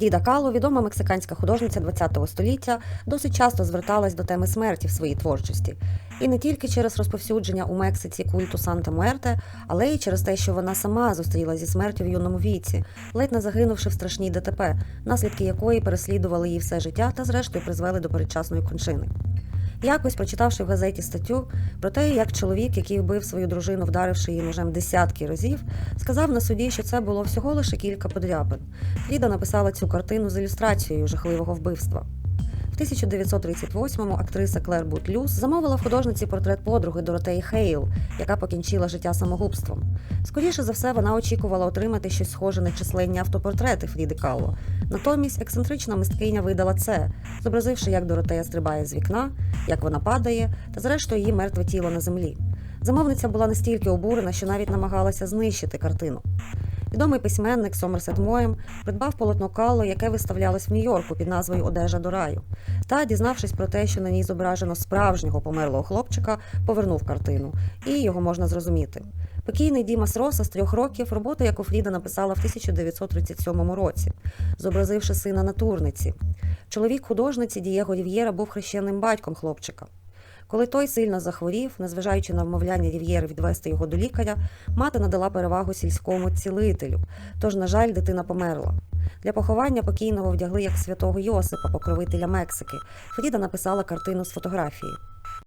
Фріда Кало, відома мексиканська художниця ХХ століття, досить часто зверталась до теми смерті в своїй творчості. І не тільки через розповсюдження у Мексиці культу Санта Муерте, але й через те, що вона сама зустріла зі смертю в юному віці, ледь не загинувши в страшній ДТП, наслідки якої переслідували її все життя та, зрештою, призвели до передчасної кончини. Якось прочитавши в газеті статтю про те, як чоловік, який вбив свою дружину, вдаривши її ножем десятки разів, сказав на суді, що це було всього лише кілька подряпин. Фріда написала цю картину з ілюстрацією жахливого вбивства. В 1938-му актриса Клер Бутлюс замовила в художниці портрет подруги Доротеї Хейл, яка покінчила життя самогубством. Скоріше за все, вона очікувала отримати щось схоже на численні автопортрети Фріди Кало. Натомість ексцентрична мисткиня видала це, зобразивши, як Доротея стрибає з вікна, як вона падає, та зрештою її мертве тіло на землі. Замовниця була настільки обурена, що навіть намагалася знищити картину. Відомий письменник Сомерсет Моєм придбав полотно Кало, яке виставлялось в Нью-Йорку під назвою Одежа до раю. Та, дізнавшись про те, що на ній зображено справжнього померлого хлопчика, повернув картину, і його можна зрозуміти. Покійний Дімас Роса з трьох років роботу, яку Фріда написала в 1937 році, зобразивши сина натурниці. Чоловік художниці Дієго Рів'єра був хрещеним батьком хлопчика. Коли той сильно захворів, незважаючи на вмовляння Рів'єри відвести його до лікаря, мати надала перевагу сільському цілителю. Тож, на жаль, дитина померла. Для поховання покійного вдягли як святого Йосипа, покровителя Мексики. Фріда написала картину з фотографії.